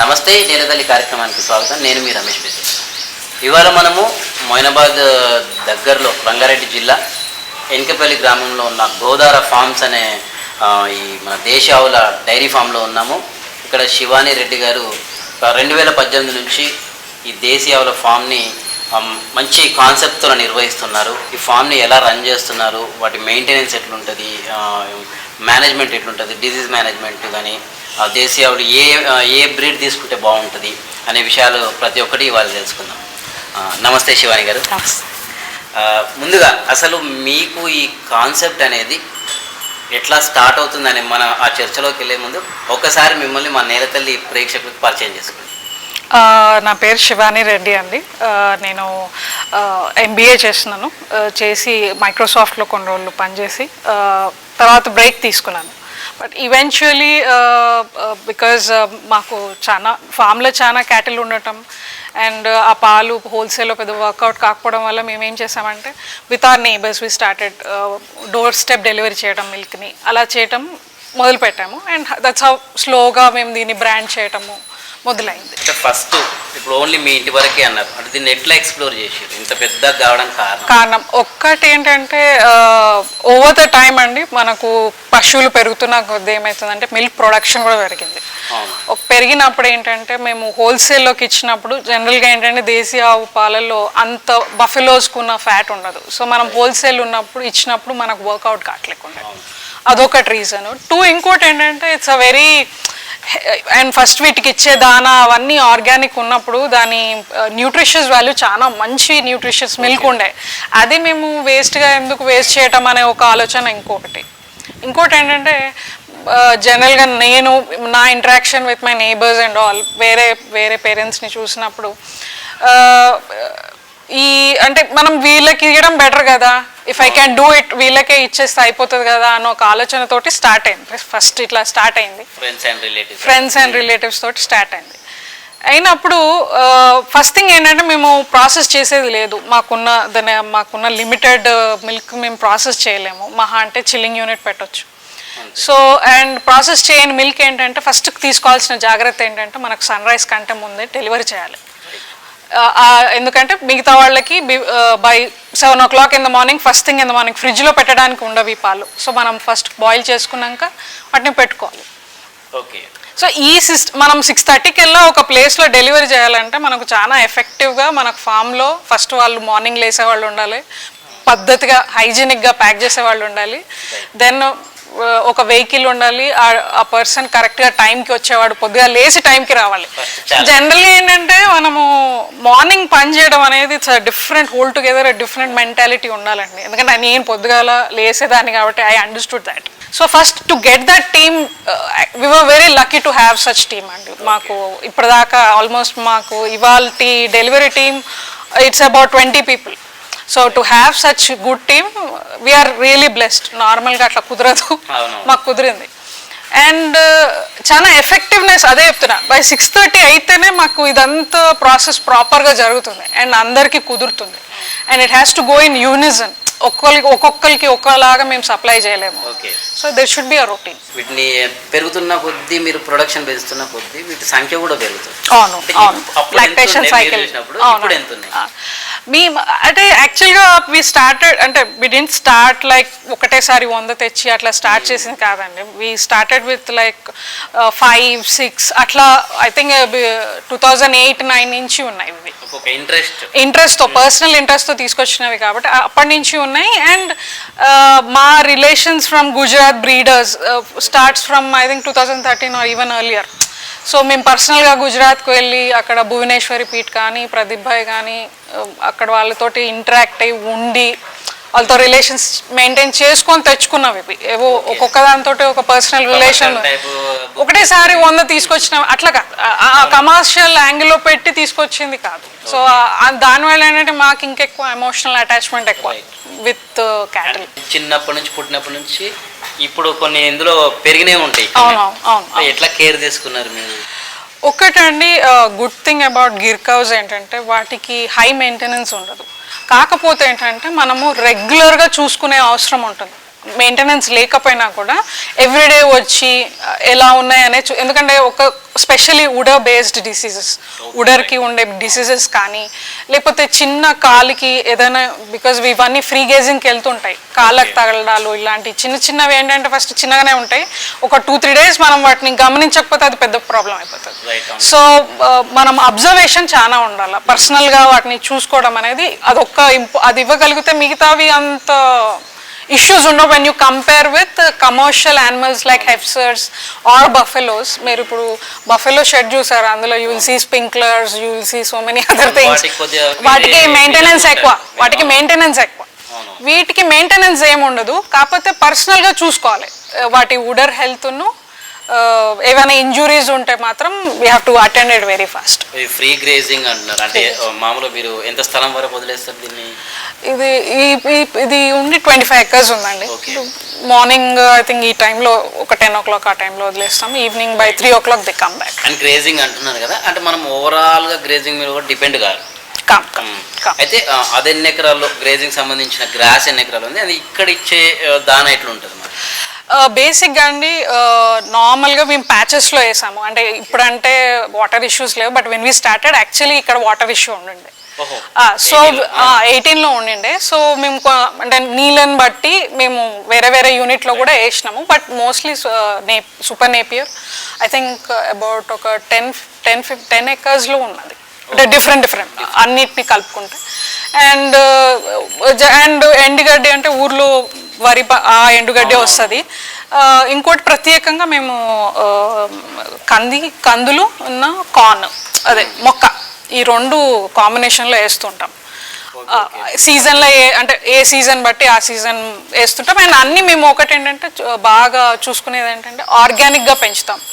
నమస్తే నేలతల్లి కార్యక్రమానికి స్వాగతం. నేను మీ రమేష్ బెద్ది ఇవాళ మనము మొయినాబాద్ దగ్గరలో రంగారెడ్డి జిల్లా ఎన్కపల్లి గ్రామంలో ఉన్న గోదార ఫార్మ్స్ అనే ఈ మన దేశ ఆవుల డైరీ ఫామ్లో ఉన్నాము. ఇక్కడ శివాని రెడ్డి గారు రెండు వేల పద్దెనిమిది నుంచి ఈ దేశీ ఆవుల ఫామ్ని మంచి కాన్సెప్ట్తో నిర్వహిస్తున్నారు. ఈ ఫామ్ని ఎలా రన్ చేస్తున్నారు? వాటి మెయింటెనెన్స్ ఎట్లుంటుంది? మేనేజ్మెంట్ ఎట్లుంటుంది? డిసీజ్ మేనేజ్మెంట్ కానీ దేశీ ఆవులు ఏ ఏ బ్రీడ్ తీసుకుంటే బాగుంటుంది అనే విషయాలు ప్రతి ఒక్కటి ఇవాళ తెలుసుకుందాం. నమస్తే శివాని గారు. ముందుగా అసలు మీకు ఈ కాన్సెప్ట్ అనేది ఎట్లా స్టార్ట్ అవుతుందని మన ఆ చర్చలోకి వెళ్ళే ముందు ఒకసారి మిమ్మల్ని మా నేలతల్లి ప్రేక్షకులకు పరిచయం చేసుకోండి. నా పేరు శివాని రెడ్డి అండి. నేను ఎంబీఏ చేస్తున్నాను. చేసి మైక్రోసాఫ్ట్లో కొన్ని రోజులు పనిచేసి తర్వాత బ్రేక్ తీసుకున్నాను. బట్ ఈవెన్చువలీ బికాజ్ మాకు చాలా ఫామ్లో చాలా క్యాటిల్ ఉండటం అండ్ ఆ పాలు హోల్సేల్లో పెద్ద వర్కౌట్ కాకపోవడం వల్ల మేము ఏం చేసామంటే with our neighbours we started doorstep delivery చేయడం మిల్క్ని అలా చేయటం మొదలుపెట్టాము. అండ్ దట్స్ హౌ స్లోగా మేము దీన్ని బ్రాండ్ చేయటము మొదలైంది. అంటే ఫస్ట్ ఇప్పుడు ఓన్లీ మీ ఇంటి వరకే అన్నారు. అంటే దీన్ని ఎట్లా ఎక్స్ప్లోర్ చేసారు ఇంత పెద్దగా కావడం కారణం? కారణం ఒక్కటి ఏంటంటే ఓవర్ ద టైం అండి మనకు పశువులు పెరుగుతున్న కొద్ది ఏమవుతుందంటే మిల్క్ ప్రొడక్షన్ కూడా పెరిగింది. పెరిగినప్పుడు ఏంటంటే మేము హోల్సేల్లోకి ఇచ్చినప్పుడు జనరల్గా ఏంటంటే దేశీయ ఆవు పాలల్లో అంత బఫెలోస్కున్న ఫ్యాట్ ఉండదు. సో మనం హోల్సేల్ ఉన్నప్పుడు ఇచ్చినప్పుడు మనకు వర్కౌట్ కావట్లేకుండా అదొకటి రీజన్ టూ ఇంకోటి ఏంటంటే it's a very and first వీటికి ఇచ్చే దానా అవన్నీ ఆర్గానిక్ ఉన్నప్పుడు దాని న్యూట్రిషియస్ వాల్యూ చాలా మంచి న్యూట్రిషియస్ మిల్క్ ఉండే. అది మేము వేస్ట్గా ఎందుకు వేస్ట్ చేయటం అనే ఒక ఆలోచన ఇంకొకటి. ఇంకోటి ఏంటంటే జనరల్గా నేను నా interaction with my neighbours and all వేరే వేరే పేరెంట్స్ని చూసినప్పుడు ఈ అంటే మనం వీళ్ళకి ఇవ్వడం బెటర్ కదా. If I can do it వీళ్ళకే ఇచ్చేస్తే అయిపోతుంది కదా అన్న ఒక ఆలోచనతోటి స్టార్ట్ అయింది. ఫస్ట్ ఇట్లా స్టార్ట్ అయింది. Friends and relatives friends and relatives తోటి స్టార్ట్ అయింది. అయినప్పుడు ఫస్ట్ థింగ్ ఏంటంటే మేము ప్రాసెస్ చేసేది లేదు. మాకున్న దాని మాకున్న లిమిటెడ్ మిల్క్ మేము ప్రాసెస్ చేయలేము. మహా అంటే చిల్లింగ్ యూనిట్ పెట్టొచ్చు. సో అండ్ ప్రాసెస్ చేయని మిల్క్ ఏంటంటే ఫస్ట్ తీసుకోవాల్సిన జాగ్రత్త ఏంటంటే మనకు సన్ రైజ్ కంటే ముందే డెలివరీ చేయాలి. ఎందుకంటే మిగతా వాళ్ళకి by seven o'clock in the morning first thing in the morning ఫ్రిడ్జ్లో పెట్టడానికి ఉండవు ఈ పాలు. సో మనం ఫస్ట్ బాయిల్ చేసుకున్నాక వాటిని పెట్టుకోవాలి. ఓకే. సో ఈ సిస్టమ్ మనం సిక్స్ థర్టీకి వెళ్ళా ఒక ప్లేస్లో డెలివరీ చేయాలంటే మనకు చాలా ఎఫెక్టివ్గా మనకు ఫామ్లో ఫస్ట్ వాళ్ళు మార్నింగ్ లేసే వాళ్ళు ఉండాలి. పద్ధతిగా హైజీనిక్గా ప్యాక్ చేసే వాళ్ళు ఉండాలి. దెన్ ఒక వెహికల్ ఉండాలి ఆ- పర్సన్ కరెక్ట్గా టైంకి వచ్చేవాడు పొద్దుగా లేచి టైంకి రావాలి. జనరల్గా ఏంటంటే మనము మార్నింగ్ పని చేయడం అనేది it's different whole together different mentality ఉండాలండి. ఎందుకంటే నేను పొద్దుగాల లేసేదాన్ని కాబట్టి I understood that so first to get that team we were very lucky to have such team అండి. మాకు ఇప్పటిదాకా ఆల్మోస్ట్ మాకు ఇవాళ delivery team it's about twenty people so to have such good team we are really blessed నార్మల్గా అట్లా కుదరదు. మాకు కుదిరింది. అండ్ చాలా ఎఫెక్టివ్నెస్ అదే చెప్తున్నా. బై సిక్స్ థర్టీ అయితేనే మాకు ఇదంతా ప్రాసెస్ ప్రాపర్గా జరుగుతుంది. అండ్ అందరికీ కుదురుతుంది. And it has to go in unison ఒక్కొక్కరికి ఒక్కొక్కరికి ఒక్కలాగా మేము సప్లై చేయలేము. Okay so there should be a routine వీటిని పెరుగుతున్న కొద్దీ మీరు ప్రొడక్షన్ పెంచుతున్న కొద్దీ వీటి సంఖ్య కూడా పెరుగుతుంది. అవును అవును. మీరు సైకిల్? అవును మీ అంటే యాక్చువల్గా వి స్టార్టెడ్ అంటే వి డింట్ స్టార్ట్ లైక్ ఒకటేసారి వంద తెచ్చి అట్లా స్టార్ట్ చేసింది కాదండి. We started with like five six అట్లా I think two thousand eight nine నుంచి ఉన్నాయి ఇవి. ఇంట్రెస్ట్ ఇంట్రెస్ట్తో పర్సనల్ ఇంట్రెస్ట్తో తీసుకొచ్చినవి కాబట్టి అప్పటి నుంచి ఉన్నాయి. అండ్ మా relations from Gujarat breeders starts from I think two thousand thirteen or even earlier so మేము పర్సనల్గా గుజరాత్కి వెళ్ళి అక్కడ భువనేశ్వరి పీఠ్ కానీ ప్రదీప్ భాయ్ కానీ అక్కడ వాళ్ళతోటి ఇంటరాక్ట్ అయ్యి ఉండి వాళ్ళతో రిలేషన్స్ మెయింటైన్ చేసుకొని తెచ్చుకున్నవి ఇవి ఏవో ఒక్కొక్క దాంతో ఒక పర్సనల్ రిలేషన్ ఒకటేసారి వంద తీసుకొచ్చిన. అట్లా కాదు. కమర్షియల్ యాంగిల్లో పెట్టి తీసుకొచ్చింది కాదు. సో దానివల్ల ఏంటంటే మాకు ఇంకెక్కువ ఎమోషనల్ అటాచ్మెంట్ ఎక్కువ విత్ క్యాటిల్ చిన్నప్పటి నుంచి పుట్టినప్పటి నుంచి ఇప్పుడు కొన్ని ఇందులో పెరిగినే ఉంటాయి. అవును అవును. ఎట్లా కేర్ తీసుకున్నారు మీరు? ఒక్కటండి good thing about Gir cows ఏంటంటే వాటికి హై మెయింటెనెన్స్ ఉండదు. కాకపోతే ఏంటంటే మనము రెగ్యులర్గా చూసుకునే అవసరం ఉంటుంది. మెయింటెనెన్స్ లేకపోయినా కూడా ఎవ్రీడే వచ్చి ఎలా ఉన్నాయనే చూ ఎందుకంటే ఒక స్పెషలీ ఉడర్ బేస్డ్ డిసీజెస్ ఉడర్కి ఉండే డిసీజెస్ కానీ లేకపోతే చిన్న కాలికి ఏదైనా బికాజ్ ఇవన్నీ ఫ్రీ గేజింగ్కి వెళ్తుంటాయి. కాళ్ళకు తగలడాలు ఇలాంటి చిన్న చిన్నవి ఏంటంటే ఫస్ట్ చిన్నగానే ఉంటాయి. ఒక టూ త్రీ డేస్ మనం వాటిని గమనించకపోతే అది పెద్ద ప్రాబ్లం అయిపోతుంది. సో మనం అబ్జర్వేషన్ చాలా ఉండాలి. పర్సనల్గా వాటిని చూసుకోవడం అనేది అదొక్క ఇంప అది ఇవ్వగలిగితే మిగతావి అంత ఇష్యూస్ ఉండవు when you compare with commercial animals like heifers or buffaloes మీరు ఇప్పుడు బఫెలో షెడ్ చూసారు? అందులో you will see sprinklers you will see so many other things వాటికి మెయింటెనెన్స్ ఎక్కువ. వాటికి మెయింటెనెన్స్ ఎక్కువ. వీటికి మెయింటెనెన్స్ ఏమి ఉండదు కాకపోతే పర్సనల్గా చూసుకోవాలి. వాటి ఉడర్ హెల్త్ను ఏమైనా ఇంజురీస్ ఉంటే మాత్రం we have to attend it very fast free grazing అంటున్నారు. అంటే ఆ, మామూలుగా మీరు ఎంత స్థలం వరకు వదిలేస్తారు దీన్ని? ఇది ఇది ఉండి ట్వంటీ ఫైవ్ ఎకర్స్ ఉందండి. మార్నింగ్ ఐ థింక్ ఈ టైంలో ఒక టెన్ ఓ క్లాక్ ఆ టైంలో వదిలేస్తాం. Evening by three o'clock they come back and grazing అంటున్నారు కదా. అంటే మనం ఓవరాల్గా గ్రేజింగ్ మీద కూడా డిపెండ్ కాదు. కమ్ అయితే అది ఎన్ని ఎకరాల్లో గ్రేజింగ్ సంబంధించిన గ్రాస్ ఎన్ని ఎకరాలు ఉంది? అది ఇక్కడ ఇచ్చే ఆ, దాన ఎట్లా ఉంటుంది మరి? బేసిక్గా అండి నార్మల్గా మేము ప్యాచెస్లో వేసాము. అంటే ఇప్పుడంటే వాటర్ ఇష్యూస్ లేవు but when we started actually ఇక్కడ వాటర్ ఇష్యూ ఓహో. సో ఎయిటీన్లో ఉండిండే. సో మేము అంటే నీళ్ళని బట్టి మేము వేరే వేరే యూనిట్లో కూడా వేసినాము. బట్ మోస్ట్లీ నే super napier I think about ఒక టెన్ టెన్ ఫిఫ్ టెన్ ఎకర్స్లో ఉన్నది. అంటే డిఫరెంట్ డిఫరెంట్ అన్నిటిని కలుపుకుంటే. అండ్ అండ్ ఎండుగడ్డి అంటే ఊర్లో వరి ఆ ఎండుగడ్డి వస్తుంది. ఇంకోటి ప్రత్యేకంగా మేము కంది కందులు ఉన్న కార్న్ అదే మొక్క ఈ రెండు కాంబినేషన్లో వేస్తుంటాం. సీజన్లో ఏ అంటే ఏ సీజన్ బట్టి ఆ సీజన్ వేస్తుంటాం. అండ్ అన్నీ మేము ఒకటి ఏంటంటే బాగా చూసుకునేది ఏంటంటే ఆర్గానిక్గా పెంచుతాం.